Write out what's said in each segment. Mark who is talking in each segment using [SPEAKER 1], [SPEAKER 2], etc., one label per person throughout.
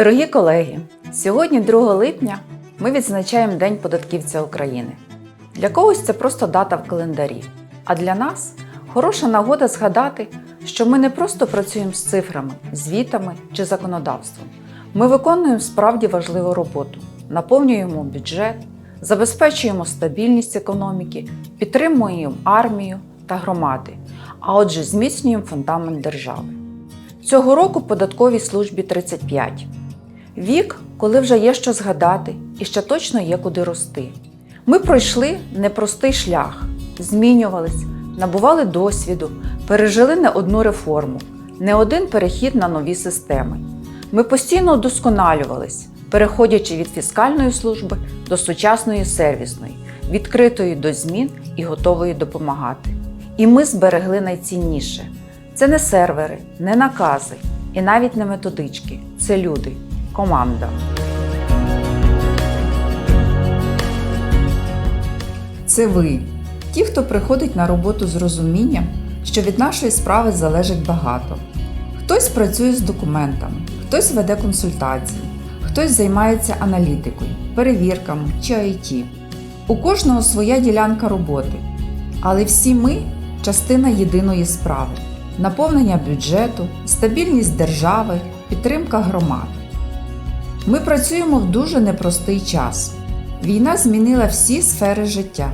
[SPEAKER 1] Дорогі колеги, сьогодні, 2 липня, ми відзначаємо День податківця України. Для когось це просто дата в календарі, а для нас хороша нагода згадати, що ми не просто працюємо з цифрами, звітами чи законодавством. Ми виконуємо справді важливу роботу, наповнюємо бюджет, забезпечуємо стабільність економіки, підтримуємо армію та громади, а отже, зміцнюємо фундамент держави. Цього року податковій службі 35. Вік, коли вже є що згадати і ще точно є куди рости. Ми пройшли непростий шлях, змінювались, набували досвіду, пережили не одну реформу, не один перехід на нові системи. Ми постійно удосконалювались, переходячи від фіскальної служби до сучасної сервісної, відкритої до змін і готової допомагати. І ми зберегли найцінніше. Це не сервери, не накази і навіть не методички. Це люди, команда. Це ви, ті, хто приходить на роботу з розумінням, що від нашої справи залежить багато. Хтось працює з документами, хтось веде консультації, хтось займається аналітикою, перевірками чи IT. У кожного своя ділянка роботи, але всі ми частина єдиної справи наповнення бюджету, стабільність держави, підтримка громад. Ми працюємо в дуже непростий час. Війна змінила всі сфери життя,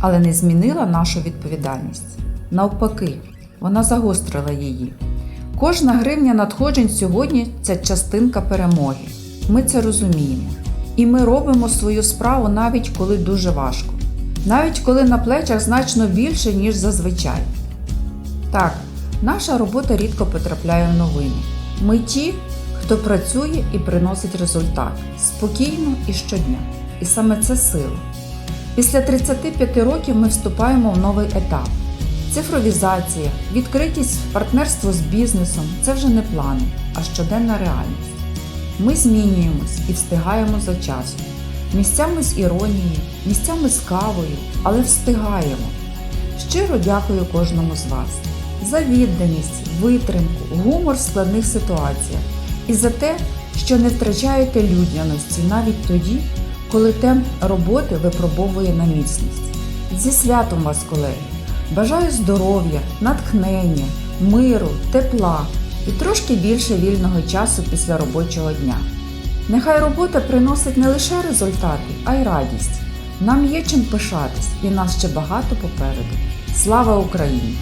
[SPEAKER 1] але не змінила нашу відповідальність. Навпаки, вона загострила її. Кожна гривня надходжень сьогодні це частинка перемоги. Ми це розуміємо. І ми робимо свою справу навіть коли дуже важко, навіть коли на плечах значно більше, ніж зазвичай. Так, наша робота рідко потрапляє в новини. Ми ті, хто працює і приносить результат спокійно і щодня. І саме це сила. Після 35 років ми вступаємо в новий етап. Цифровізація, відкритість, партнерство з бізнесом це вже не плани, а щоденна реальність. Ми змінюємось і встигаємо за часом. Місцями з іронією, місцями з кавою, але встигаємо. Щиро дякую кожному з вас за відданість, витримку, гумор в складних ситуаціях і за те, що не втрачаєте людяності навіть тоді, коли темп роботи випробовує на міцність. Зі святом вас, колеги! Бажаю здоров'я, натхнення, миру, тепла і трошки більше вільного часу після робочого дня. Нехай робота приносить не лише результати, а й радість. Нам є чим пишатись, і нас ще багато попереду. Слава Україні!